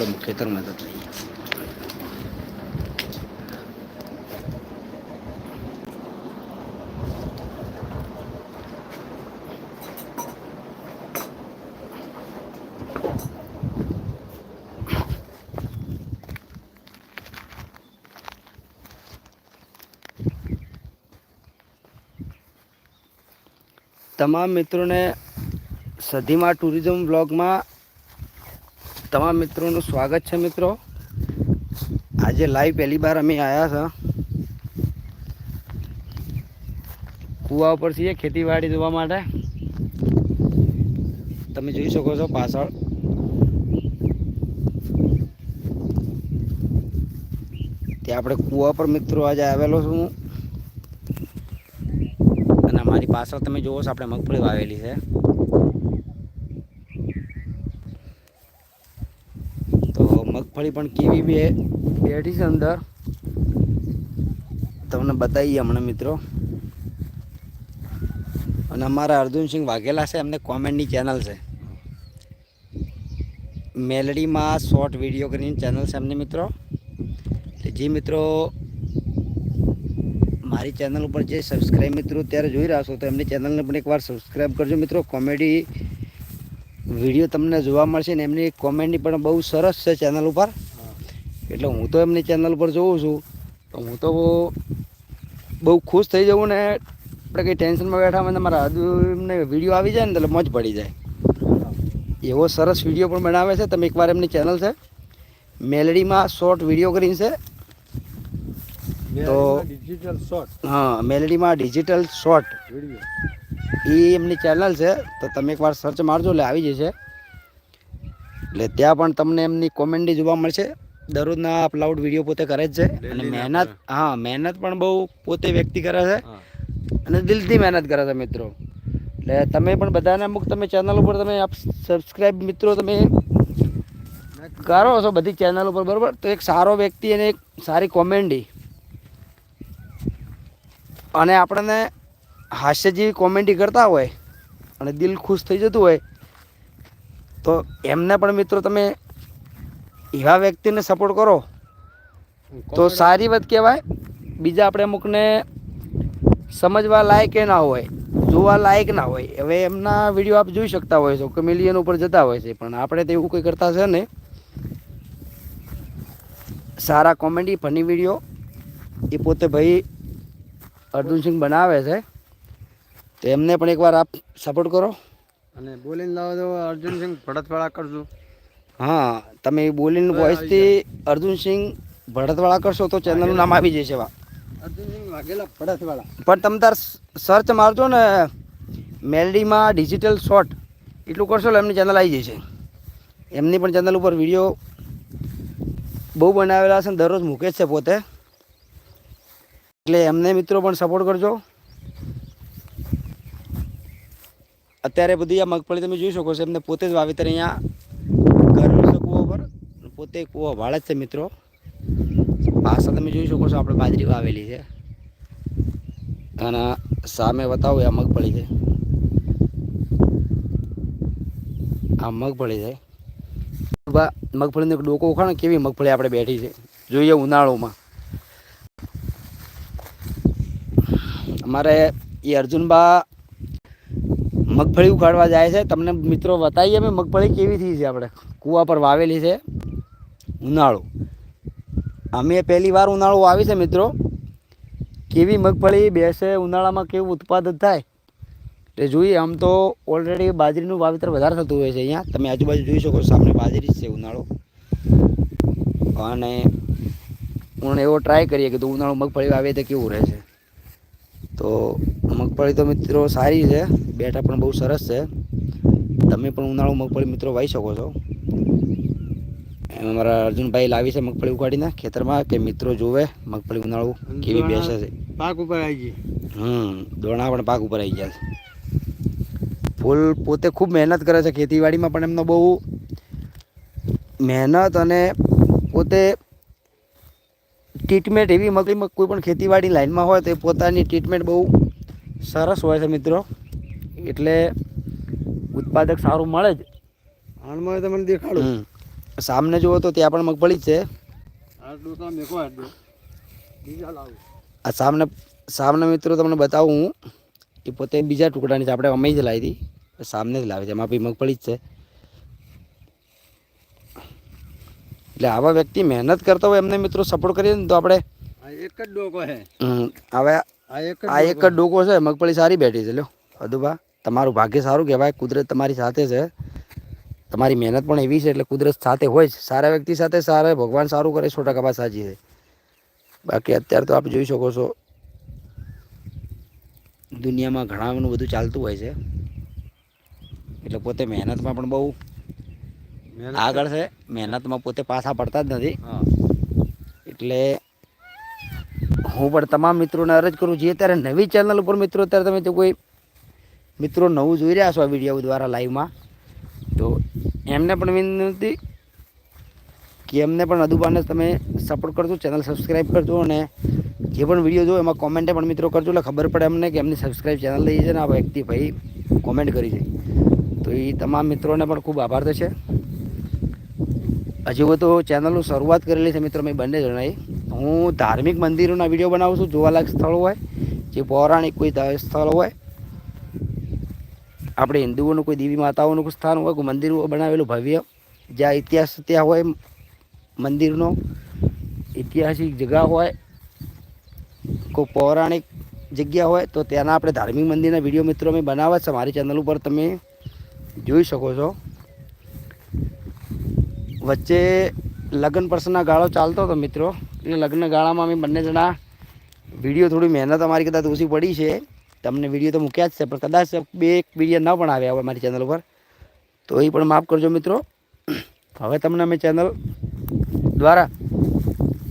હેડો ખેતરમાં જતા રહીએ. તમામ મિત્રોને સધીમાં ટુરિઝમ બ્લોગમાં તમામ મિત્રોનું સ્વાગત છે મિત્રો. આજે લાઈવ પહેલી વાર અમે આવ્યા હતા. કૂવા ઉપર છીએ ખેતીવાડી જોવા માટે. તમે જોઈ શકો છો પાછળ. ત્યાં આપણે કૂવા પર મિત્રો આજે આવેલો છું હું. અને અમારી પાછળ તમે જોવો છો, આપણે મગફળી વાવેલી છે તો મગફળી પણ કેવી બે બેઠી છે અંદર. તમને બતાવીએ હમણાં મિત્રો. અને અમારા અર્જુનસિંહ વાઘેલા છે એમને કોમેન્ટની ચેનલ છે. મેલડીમાં શોર્ટ વીડિયો કરીને ચેનલ છે એમને મિત્રો. જે મિત્રો મારી ચેનલ ઉપર જે સબસ્ક્રાઈબ મિત્રો અત્યારે જોઈ રહ્યા છો તો એમની ચેનલને પણ એકવાર સબસ્ક્રાઈબ કરજો મિત્રો. કોમેડી વીડિયો તમને જોવા મળશે ને એમની કોમેન્ટની પણ બહુ સરસ છે ચેનલ ઉપર. એટલે હું તો એમની ચેનલ પર જોઉં છું. તો હું તો બહુ ખુશ થઈ જવું ને આપણે કંઈ ટેન્શનમાં બેઠા હોય મારા મારા એમને વીડિયો આવી જાય ને એટલે મોજ પડી જાય. એવો સરસ વીડિયો પણ બનાવે છે. તમે એકવાર એમની ચેનલ છે મેલેડીમાં શોર્ટ વીડિયો કરીને છે. તો ડિજિટલ શોર્ટ હા મેલડીમાં ડિજિટલ શોર્ટ વીડિયો. એ એમની ચેનલ છે તો તમે એકવાર સર્ચ મારજો એટલે આવી જશે. એટલે ત્યાં પણ તમને એમની કોમેડી જોવા મળશે. દરરોજના અપલોડ વીડિયો પોતે કરે જ છે. અને મહેનત હા મહેનત પણ બહુ પોતે વ્યક્તિ કરે છે. અને દિલથી મહેનત કરે છે મિત્રો. એટલે તમે પણ બધાને અમુક તમે ચેનલ ઉપર તમે સબસ્ક્રાઈબ મિત્રો તમે કરો છો બધી ચેનલ ઉપર બરાબર? તો એક સારો વ્યક્તિ અને એક સારી કોમેડી અને આપણને હાસ્ય જેવી કોમેડી કરતા હોય અને દિલ ખુશ થઈ જતું હોય તો એમને પણ મિત્રો તમે એવા વ્યક્તિને સપોર્ટ કરો. તો સારી વાત કહેવાય બીજા આપણે અમુકને સમજવા લાયક એ ના હોય જોવા લાયક ના હોય. હવે એમના વીડિયો આપ જોઈ શકતા હોય છો કે મિલિયન ઉપર જતા હોય છે પણ આપણે તો એવું કંઈ કરતા છે ને. સારા કોમેડી ફની વીડિયો એ પોતે ભાઈ અર્જુનસિંહ બનાવે છે. તો એમને પણ એકવાર આપ સપોર્ટ કરો. અને બોલીને લાવો તો અર્જુનસિંહ ભડતવાળા કરજો. હા તમે એ બોલીને વોઇસથી અર્જુનસિંહ ભડતવાળા કરશો તો ચેનલનું નામ આવી જશે વા અર્જુનસિંહ વાઘેલા ભડતવાળા પણ તમે તાર સર્ચ મારજો ને મેલડીમાં ડિજિટલ શોર્ટ એટલું કરશો એટલે એમની ચેનલ આવી જશે. એમની પણ ચેનલ ઉપર વીડિયો બહુ બનાવેલા છે દરરોજ મૂકે છે પોતે. એટલે એમને મિત્રો પણ સપોર્ટ કરજો. અત્યારે બધી આ મગફળી તમે જોઈ શકો છો, એમને પોતે જ વાવેતર અહીંયા ઘરનો છે કૂવા પર પોતે કૂવો વાળ જ છે મિત્રો. પાછળ તમે જોઈ શકો છો, આપણે બાજરી વાવેલી છે. અને સામે બતાવું, આ મગફળી છે. આ મગફળી છે. મગફળીનો ડોકો ખાણ કેવી મગફળી આપણે બેઠી છે. જોઈએ ઉનાળોમાં. અમારે એ અર્જુનબા મગફળી ઉખાડવા જાય છે. તમને મિત્રો બતાવીએ અમે મગફળી કેવી થઈ છે આપણે. કૂવા પર વાવેલી છે. ઉનાળો. અમે પહેલી વાર ઉનાળો આવી છે મિત્રો. કેવી મગફળી બેસે, ઉનાળામાં કેવું ઉત્પાદન થાય, તે જોઈએ. આમ તો ઓલરેડી બાજરીનું વાવેતર વધારે થતું હોય છે અહીંયા. તમે આજુબાજુ જોઈ શકો સામે બાજરી જ છે ઉનાળો. અને હું એવો ટ્રાય કરીએ કે તો ઉનાળો મગફળી વાવે તો કેવું રહે છે. તો મગફળી તો મિત્રો સારી છે. બેઠા પણ બહુ સરસ છે. તમે પણ ઉનાળુ મગફળી મિત્રો વાઈ શકો છો. અમારા અર્જુનભાઈ લાવી છે મગફળી ઉગાડીને ખેતરમાં કે મિત્રો જોવે મગફળી ઉનાળું કેવી બેસે છે. પાક ઉપર આવી ગઈ. હમ દોણા પણ પાક ઉપર આવી ગયા છે. ફૂલ પોતે ખૂબ મહેનત કરે છે ખેતીવાડીમાં પણ એમનો બહુ મહેનત અને પોતે ટ્રીટમેન્ટ એવી મગફળીમાં કોઈ પણ ખેતીવાડી લાઈનમાં હોય તો એ પોતાની ટ્રીટમેન્ટ બહુ સરસ હોય છે મિત્રો. એટલે ઉત્પાદક સારું મળે જ. હાલમાં તમને દેખાડું. સામને જુઓ તો ત્યાં પણ મગફળી જ છે. આ સામને સામને મિત્રો તમને બતાવું હું એ પોતે બીજા ટુકડાની છે. આપણે અમે જ લાવી હતી. સામને જ લાવે છે. એમાં બી મગફળી જ છે. એટલે આવા વ્યક્તિ મહેનત કરતા હોય એમને મિત્રો સપોર્ટ કરીએ ને તો આપણે એક જ ડોકો હે હવે આ એક જ આ એક જ ડોકો. છે મગફળી સારી બેઠી છે લ્યો. અદુભા તમારું ભાગ્ય સારું કહેવાય કુદરત તમારી સાથે છે. તમારી મહેનત પણ એવી છે એટલે કુદરત સાથે હોય જ. સારા વ્યક્તિ સાથે સારા ભગવાન સારું કરે સો ટકા વાત સાચી છે. બાકી અત્યારે તો આપ જોઈ શકો છો દુનિયામાં ઘણા બધું ચાલતું હોય છે. એટલે પોતે મહેનતમાં પણ બહુ આગળ છે. મહેનતમાં પોતે પાછા પડતા જ નથી. એટલે હું પણ તમામ મિત્રોને અરજ કરું જે અત્યારે નવી ચેનલ ઉપર મિત્રો અત્યારે તમે જો કોઈ મિત્રો નવું જોઈ રહ્યા છો આ વીડિયો દ્વારા લાઈવમાં તો એમને પણ વિનંતી કે એમને પણ અદુબાને તમે સપોર્ટ કરજો ચેનલ સબસ્ક્રાઈબ કરજો અને જે પણ વીડિયો જો એમાં કોમેન્ટે પણ મિત્રો કરજો. એટલે ખબર પડે એમને કે એમની સબસ્ક્રાઈબ ચેનલ લઈ છે ને આ વ્યક્તિ ભાઈ કોમેન્ટ કરી છે. તો એ તમામ મિત્રોને પણ ખૂબ આભાર થશે હજુ તો ચેનલનું શરૂઆત કરેલી છે મિત્રો, મેં બંને જણાએ. હું ધાર્મિક મંદિરોના વીડિયો બનાવું છું, જોવાલાયક સ્થળ હોય, જે પૌરાણિક કોઈ સ્થળ હોય. આપણે હિન્દુઓનું કોઈ દેવી માતાઓનું સ્થાન હોય, કોઈ મંદિર બનાવેલું ભવ્ય, જ્યાં ઇતિહાસ ત્યાં હોય, મંદિરનો ઐતિહાસિક જગ્યા હોય, કોઈ પૌરાણિક જગ્યા હોય, તો ત્યાંના આપણે ધાર્મિક મંદિરના વીડિયો મિત્રો મેં બનાવ્યા છે. મારી ચેનલ ઉપર તમે જોઈ શકો છો. વચ્ચે લગ્ન પ્રસંગના ગાળો ચાલતો હતો મિત્રો. એટલે લગ્ન ગાળામાં અમે બંને જણા વીડિયો થોડી મહેનત અમારી કદાચ ઓછી પડી છે. તમને વીડિયો તો મૂક્યા જ છે, પણ કદાચ બે એક વીડિયો ન પણ આવ્યા હોય મારી ચેનલ ઉપર. તો એ પણ માફ કરજો મિત્રો. હવે તમને અમે ચેનલ દ્વારા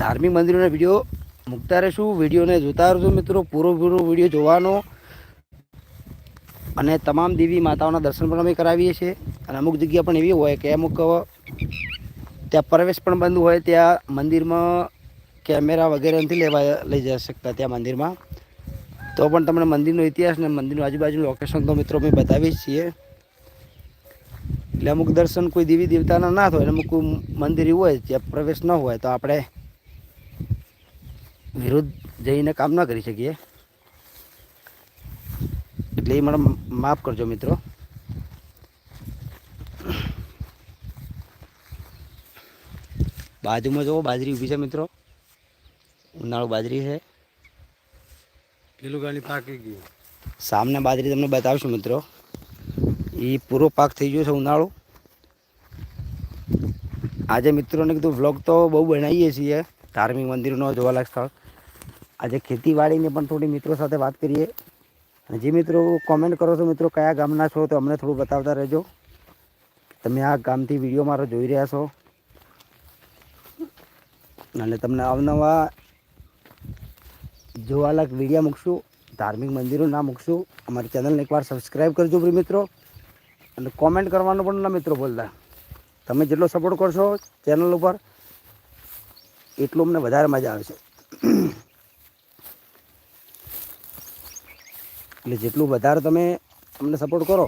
ધાર્મિક મંદિરોના વીડિયો મૂકતા રહીશું. વિડીયોને જોતા રહેજો મિત્રો. પૂરો પૂરો વીડિયો જોવાનો અને તમામ દેવી માતાઓના દર્શન પણ અમે કરાવીએ છીએ. અને અમુક જગ્યા પણ એવી હોય કે અમુક ત્યાં પ્રવેશ પણ બંધ હોય, ત્યાં મંદિરમાં કેમેરા વગેરે નથી લેવા લઈ જઈ શકતા ત્યાં મંદિરમાં. તો પણ તમને મંદિરનો ઇતિહાસ ને મંદિરનું આજુબાજુનું લોકેશન તો મિત્રો અમે બતાવીએ છીએ. એટલે અમુક દર્શન કોઈ દેવી દેવતાના ના થાય, અમુક મંદિર એવું હોય જ્યાં પ્રવેશ ન હોય, તો આપણે વિરુદ્ધ જઈને કામ ન કરી શકીએ. એટલે એ મને માફ કરજો મિત્રો. બાજુમાં જુઓ બાજરી ઊભી છે મિત્રો. ઉનાળુ બાજરી છે. પેલું ગાડી પાકી ગયું. સામને બાજરી તમને બતાવશું મિત્રો. એ પૂરો પાક થઈ ગયો છે ઉનાળો. આજે મિત્રોને કીધું વ્લોગ તો બહુ બનાવીએ છીએ. ધાર્મિક મંદિરનો જોવાલાયક સ્થળ. આજે ખેતીવાડીને પણ થોડી મિત્રો સાથે વાત કરીએ. અને જે મિત્રો કોમેન્ટ કરો છો, મિત્રો કયા ગામના છો, તો અમને થોડું બતાવતા રહેજો. તમે આ ગામથી વીડિયો મારો જોઈ રહ્યા છો. અને તમને અવનવા જોવાલાયક વિડીયા મૂકશું. ધાર્મિક મંદિરો ના મૂકશું. અમારી ચેનલને એકવાર સબસ્ક્રાઈબ કરજો મિત્રો. અને કોમેન્ટ કરવાનું પણ ના મિત્રો બોલતા તમે જેટલો સપોર્ટ કરશો ચેનલ ઉપર, એટલું અમને વધારે મજા આવશે. એટલે જેટલું વધારે તમે અમને સપોર્ટ કરો,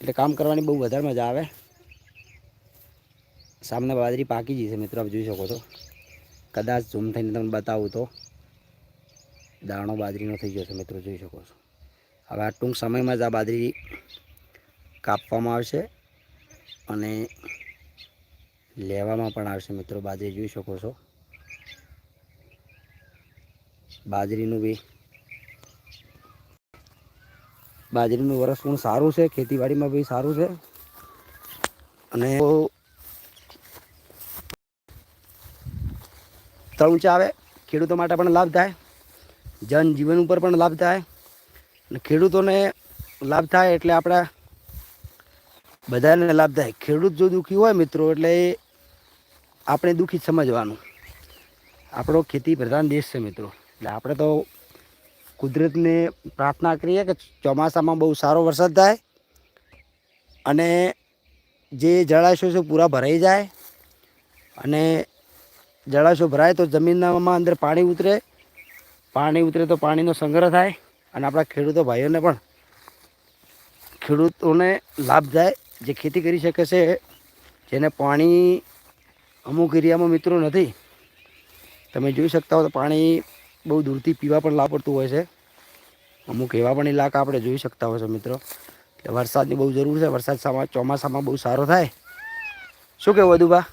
એટલે કામ કરવાની બહુ વધારે મજા આવે. સામને બાજરી પાકી જશે મિત્રો, આપ જોઈ શકો છો. કદાચ ઝૂમ થઈને તમને બતાવું તો. દાણો બાજરીનો થઈ ગયો છે મિત્રો, જોઈ શકો છો. હવે આ ટૂંક સમયમાં જ આ બાજરી કાપવામાં આવશે અને લેવામાં પણ આવશે મિત્રો, બાજરી જોઈ શકો છો. બાજરીનું બી બાજરીનું વરસ પણ સારું છે, ખેતીવાડીમાં બી સારું છે. અને ઊંચા આવે ખેડૂતો માટે પણ લાભ થાય, જનજીવન ઉપર પણ લાભ થાય. અને ખેડૂતોને લાભ થાય એટલે આપણા બધાને લાભ થાય. ખેડૂત જો દુઃખી હોય મિત્રો, એટલે આપણે દુઃખી સમજવાનું. આપણો ખેતી પ્રધાન દેશ છે મિત્રો. એટલે આપણે તો કુદરતને પ્રાર્થના કરીએ કે ચોમાસામાં બહુ સારો વરસાદ થાય અને જે જળાશયો છે પૂરા ભરાઈ જાય અને જળાશયો ભરાય તો જમીનમાં અંદર પાણી ઉતરે. પાણી ઉતરે તો પાણીનો સંગ્રહ થાય અને આપણા ખેડૂતો ભાઈઓને પણ ખેડૂતોને લાભ થાય. જે ખેતી કરી શકે છે જેને પાણી અમુક એરિયામાં મિત્રો નથી. તમે જોઈ શકતા હો તો પાણી બહુ દૂરથી પીવા પણ લાપડતું હોય છે. અમુક એવા પણ ઇલાકા આપણે જોઈ શકતા હોય છે મિત્રો. એટલે વરસાદની બહુ જરૂર છે. વરસાદ સામા ચોમાસામાં બહુ સારો થાય. શું કહેવું વધુ હા.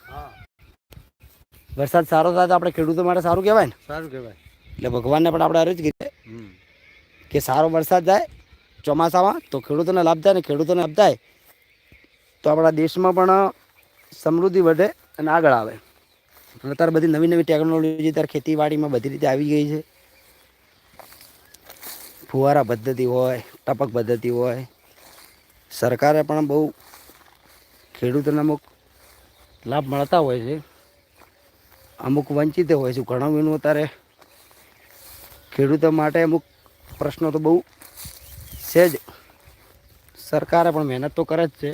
વરસાદ સારો થાય તો આપણે ખેડૂતો માટે સારું કહેવાય ને? સારું કહેવાય. એટલે ભગવાનને પણ આપણે અરજ કીધે કે સારો વરસાદ થાય ચોમાસામાં તો ખેડૂતોને લાભ થાય ને ખેડૂતોને લાભ થાય તો આપણા દેશમાં પણ સમૃદ્ધિ વધે અને આગળ આવે. અત્યારે બધી નવી નવી ટેકનોલોજી અત્યારે ખેતીવાડીમાં બધી રીતે આવી ગઈ છે. ફુવારા પદ્ધતિ હોય, ટપક પદ્ધતિ હોય. સરકારે પણ બહુ ખેડૂતોને અમુક લાભ મળતા હોય છે. અમુક વંચિત હોય છે. ઘણા વિનું અત્યારે ખેડૂતો માટે અમુક પ્રશ્નો તો બહુ છે જ. સરકારે પણ મહેનત તો કરે જ છે.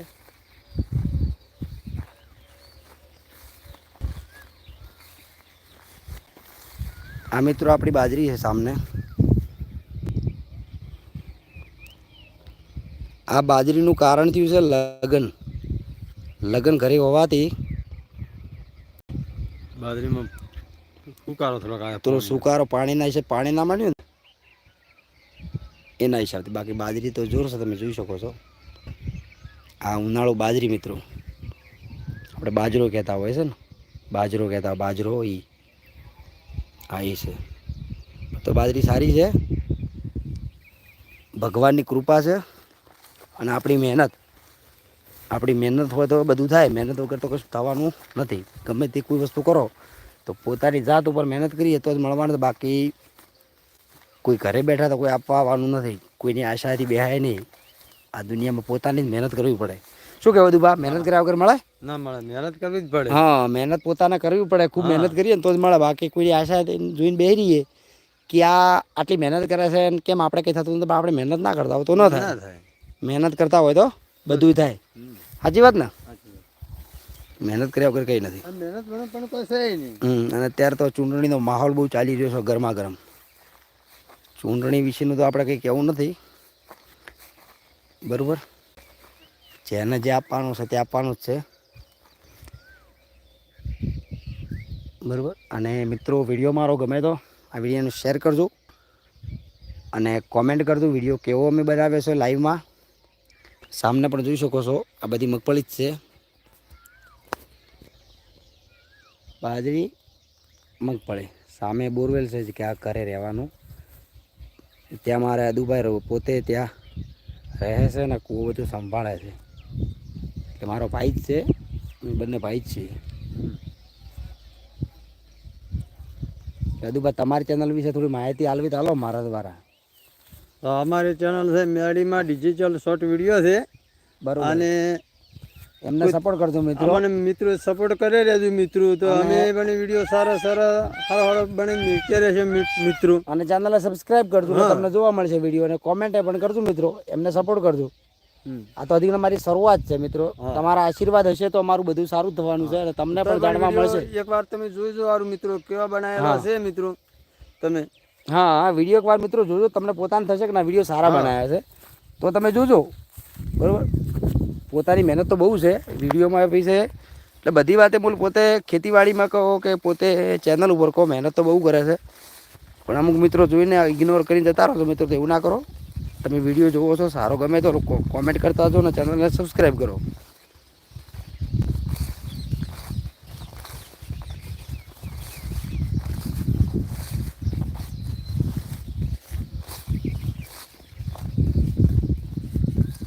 આ મિત્રો આપણી બાજરી છે સામને. આ બાજરીનું કારણ થયું છે લગન. લગન ઘરે હોવાથી બાજરીમાં સુકારો થોડોક થોડો સુકારો સુકારો પાણીના હિસાબ પાણી ના માંડ્યું ને? એના હિસાબથી બાકી બાજરી તો જોર છે તમે જોઈ શકો છો. આ ઉનાળો બાજરી મિત્રો. આપણે બાજરો કહેતા હોય છે ને? બાજરો કહેતા બાજરો એ આ એ છે. તો બાજરી સારી છે. ભગવાનની કૃપા છે અને આપણી મહેનત. આપણી મહેનત હોય તો બધું થાય. મહેનત વગર તો કશું થવાનું નથી. ગમે તે કોઈ વસ્તુ કરો, તો પોતાની જાત ઉપર મહેનત કરીએ તો જ મળવાનું. બાકી કોઈ ઘરે બેઠા તો કોઈ આપવાનું નથી. કોઈની આશાથી બેહાય નહીં. આ દુનિયામાં પોતાની જ મહેનત કરવી પડે. શું કહેવું બધું બા મહેનત કર્યા વગર મળે? ના મળે મહેનત કરવી જ પડે. હા મહેનત પોતાને કરવી પડે ખૂબ મહેનત કરીએ ને તો જ મળે. બાકી કોઈ આશા જોઈને રહીએ કે આ આટલી મહેનત કરે છે અને કેમ આપણે કંઈ થતું નથી આપણે મહેનત ના કરતા હોય તો ન થાય. મહેનત કરતા હોય તો બધું થાય. સાચી વાત ને? મહેનત કર્યા વગર કંઈ નથી. મહેનત પણ કશે નહીં. અને અત્યારે તો ચૂંટણીનો માહોલ બહુ ચાલી રહ્યો છે ગરમા ગરમ ચૂંટણી વિશેનું તો આપણે કંઈ કહેવું નથી. બરાબર? જેને જે આપવાનું છે તે આપવાનું જ છે. બરાબર? અને મિત્રો, વીડિયો મારો ગમે તો આ વિડીયોને શેર કરજો અને કોમેન્ટ કરજો વીડિયો કેવો અમે બનાવ્યો છે લાઈવમાં. સામને પણ જોઈ શકો છો, આ બધી મગફળી જ છે. બાજરી, મગફળી, સામે બોરવેલ છે કે આ ઘરે રહેવાનું. ત્યાં મારે અદુભાઈ રહું, પોતે ત્યાં રહે છે ને કૂવો બધું સંભાળે છે. કે મારો ભાઈ જ છે અમે બંને ભાઈ જ છીએ. દાદુભાઈ તમારી ચેનલ વિશે થોડી માહિતી આલવી તો હાલો મારા દ્વારા. તો અમારી ચેનલ છે મેળીમાં ડિજિટલ શોર્ટ વીડિયો છે. બરાબર. અને એમને સપોર્ટ કરજો મિત્રો. અમને મિત્રો સપોર્ટ કરે રહેજો મિત્રો. તો અમે પણ વીડિયો સારા સારા સારા સારા બને મૂકતા રહેશે મિત્રો. અને ચેનલને સબસ્ક્રાઇબ કરજો તમને જોવા મળશે વીડિયો અને કોમેન્ટ પણ કરજો મિત્રો. એમને સપોર્ટ કરજો. આ તો હજી મારી શરૂઆત છે મિત્રો. તમારા આશીર્વાદ હશે તો અમારું બધું સારું થવાનું છે અને તમને પણ જાણવા મળશે. એકવાર તમે જોઈજો સારું મિત્રો કેવા બનાવેલા હશે છે મિત્રો તમે. હા હા વીડિયો એકવાર મિત્રો જોજો તમને પોતાને થશે કે ના વીડિયો સારા બનાવ્યા છે. તો તમે જોજો. બરાબર? પોતાની મહેનત તો બહુ છે વિડીયોમાં બી છે. એટલે બધી વાતે બોલ પોતે ખેતીવાડીમાં કહો કે પોતે ચેનલ ઉપર કહો મહેનત તો બહુ કરે છે. પણ અમુક મિત્રો જોઈને ઇગ્નોર કરીને જતા રહો છો મિત્રો તો એવું ના કરો. તમે વીડિયો જોવો છો, સારો ગમે તો કોમેન્ટ કરતા જો ને ચેનલને સબસ્ક્રાઈબ કરો.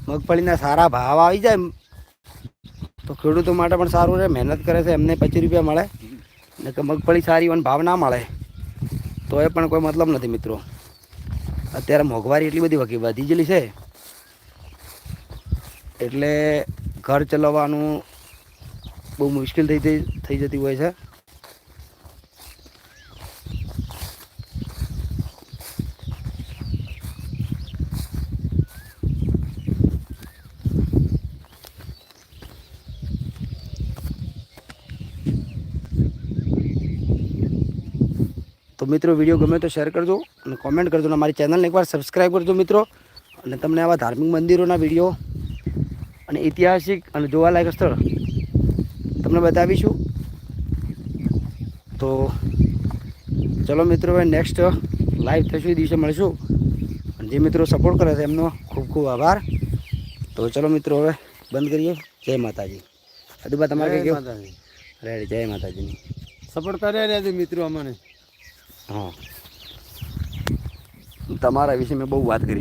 મગફળીના સારા ભાવ આવી જાય તો ખેડૂતો માટે પણ સારું છે, મહેનત કરે છે, એમને પચીસ રૂપિયા મળે. ને કે મગફળી સારી હોય ભાવ ના મળે, તો એ પણ કોઈ મતલબ નથી મિત્રો. અત્યારે મોંઘવારી એટલી બધી વકી વધી ગયેલી છે. એટલે ઘર ચલાવવાનું બહુ મુશ્કેલ થઈ થઈ જતી હોય છે. મિત્રો વીડિયો ગમે તો શેર કરજો અને કોમેન્ટ કરજો અને મારી ચેનલને એકવાર સબસ્ક્રાઈબ કરજો મિત્રો. અને તમને આવા ધાર્મિક મંદિરોના વીડિયો અને ઐતિહાસિક અને જોવાલાયક સ્થળ તમને બતાવીશું. તો ચલો મિત્રો હવે નેક્સ્ટ લાઈવ થશે દિવસે મળશું. અને જે મિત્રો સપોર્ટ કરે છે એમનો ખૂબ ખૂબ આભાર. તો ચલો મિત્રો હવે બંધ કરીએ. જય માતાજી. અદુબા તમારે કંઈ જય માતાજી. રેડી જય માતાજીની. સપોર્ટ કર્યા રહ્યા મિત્રો અમને. હા. તમારા વિશે મેં બહુ વાત કરી.